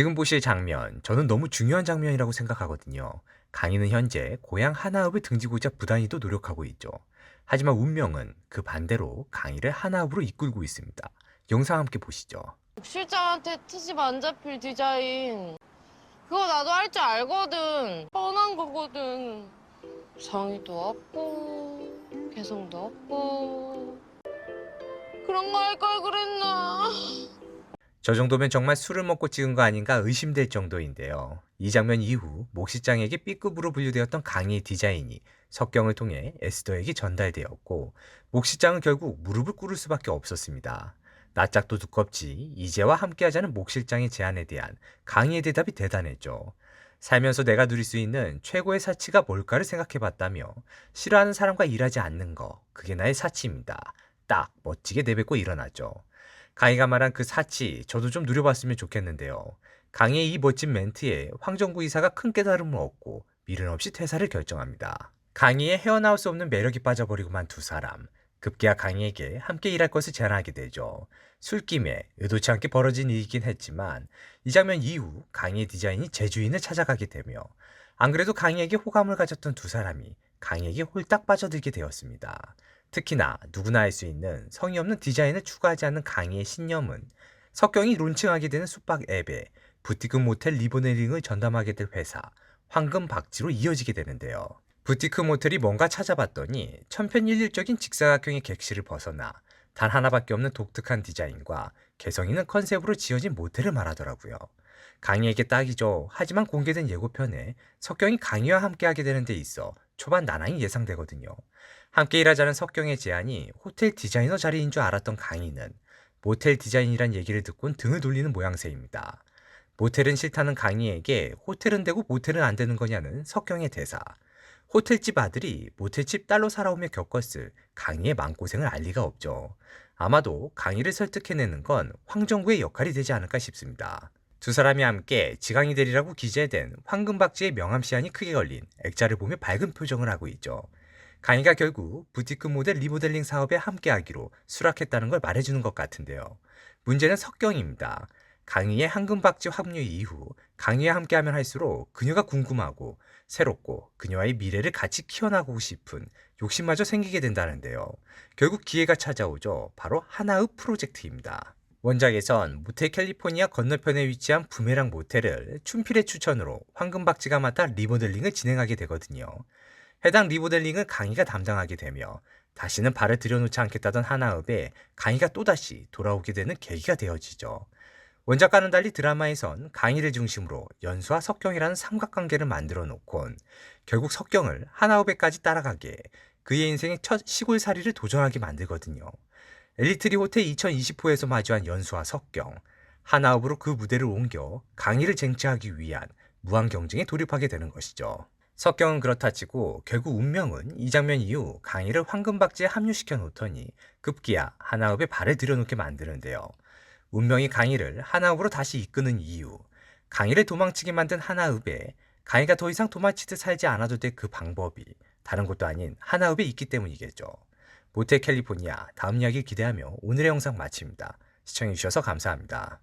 지금 보실 장면, 저는 너무 중요한 장면이라고 생각하거든요. 강희는 현재 고향 하나읍을 등지고자 부단히도 노력하고 있죠. 하지만 운명은 그 반대로 강희를 하나읍으로 이끌고 있습니다. 영상 함께 보시죠. 실장한테 트집 안 잡힐 디자인 그거 나도 할 줄 알거든 뻔한 거거든 성의도 없고 개성도 없고 그런 거 할 걸 그랬나 저 정도면 정말 술을 먹고 찍은 거 아닌가 의심될 정도인데요. 이 장면 이후 목시장에게 B급으로 분류되었던 강희의 디자인이 석경을 통해 에스더에게 전달되었고 목시장은 결국 무릎을 꿇을 수밖에 없었습니다. 낯짝도 두껍지 이제와 함께하자는 목실장의 제안에 대한 강희의 대답이 대단했죠. 살면서 내가 누릴 수 있는 최고의 사치가 뭘까를 생각해봤다며 싫어하는 사람과 일하지 않는 거 그게 나의 사치입니다. 딱 멋지게 내뱉고 일어나죠. 강희가 말한 그 사치 저도 좀 누려봤으면 좋겠는데요. 강희의 이 멋진 멘트에 황정구 이사가 큰 깨달음을 얻고 미련 없이 퇴사를 결정합니다. 강희의 헤어나올 수 없는 매력이 빠져버리고만 두 사람. 급기야 강희에게 함께 일할 것을 제안하게 되죠. 술김에 의도치 않게 벌어진 일이긴 했지만 이 장면 이후 강희의 디자인이 제주인을 찾아가게 되며 안 그래도 강희에게 호감을 가졌던 두 사람이 강희에게 홀딱 빠져들게 되었습니다. 특히나 누구나 할 수 있는 성의 없는 디자인을 추구하지 않는 강희의 신념은 석경이 론칭하게 되는 숙박 앱에 부티크 모텔 리보네링을 전담하게 될 회사 황금박지로 이어지게 되는데요. 부티크 모텔이 뭔가 찾아봤더니 천편일률적인 직사각형의 객실을 벗어나 단 하나밖에 없는 독특한 디자인과 개성 있는 컨셉으로 지어진 모텔을 말하더라고요. 강희에게 딱이죠. 하지만 공개된 예고편에 석경이 강희와 함께하게 되는 데 있어 초반 난항이 예상되거든요. 함께 일하자는 석경의 제안이 호텔 디자이너 자리인 줄 알았던 강희는 모텔 디자인이란 얘기를 듣곤 등을 돌리는 모양새입니다. 모텔은 싫다는 강희에게 호텔은 되고 모텔은 안 되는 거냐는 석경의 대사. 호텔집 아들이 모텔집 딸로 살아오며 겪었을 강희의 마음고생을 알 리가 없죠. 아마도 강희를 설득해내는 건 황정구의 역할이 되지 않을까 싶습니다. 두 사람이 함께 지강이 되리라고 기재된 황금박지의 명함 시안이 크게 걸린 액자를 보며 밝은 표정을 하고 있죠. 강희가 결국 부티크 모델 리모델링 사업에 함께하기로 수락했다는 걸 말해주는 것 같은데요. 문제는 석경입니다. 강희의 황금박지 합류 이후 강희와 함께하면 할수록 그녀가 궁금하고 새롭고 그녀와의 미래를 같이 키워나가고 싶은 욕심마저 생기게 된다는데요. 결국 기회가 찾아오죠. 바로 하나의 프로젝트입니다. 원작에선 모텔 캘리포니아 건너편에 위치한 부메랑 모텔을 춘필의 추천으로 황금박지가 맡아 리모델링을 진행하게 되거든요. 해당 리모델링을 강희가 담당하게 되며 다시는 발을 들여놓지 않겠다던 하나읍에 강희가 또다시 돌아오게 되는 계기가 되어지죠. 원작과는 달리 드라마에선 강희를 중심으로 연수와 석경이라는 삼각관계를 만들어 놓곤 결국 석경을 하나읍에까지 따라가게 그의 인생의 첫 시골살이를 도전하게 만들거든요. 엘리트리 호텔 2020호에서 마주한 연수와 석경, 하나읍으로 그 무대를 옮겨 강희를 쟁취하기 위한 무한 경쟁에 돌입하게 되는 것이죠. 석경은 그렇다 치고 결국 운명은 이 장면 이후 강희를 황금박지에 합류시켜 놓더니 급기야 하나읍에 발을 들여놓게 만드는데요. 운명이 강희를 하나읍으로 다시 이끄는 이유, 강희를 도망치게 만든 하나읍에 강희가 더 이상 도망치듯 살지 않아도 될 그 방법이 다른 곳도 아닌 하나읍에 있기 때문이겠죠. 모텔 캘리포니아 다음 이야기 기대하며 오늘의 영상 마칩니다. 시청해주셔서 감사합니다.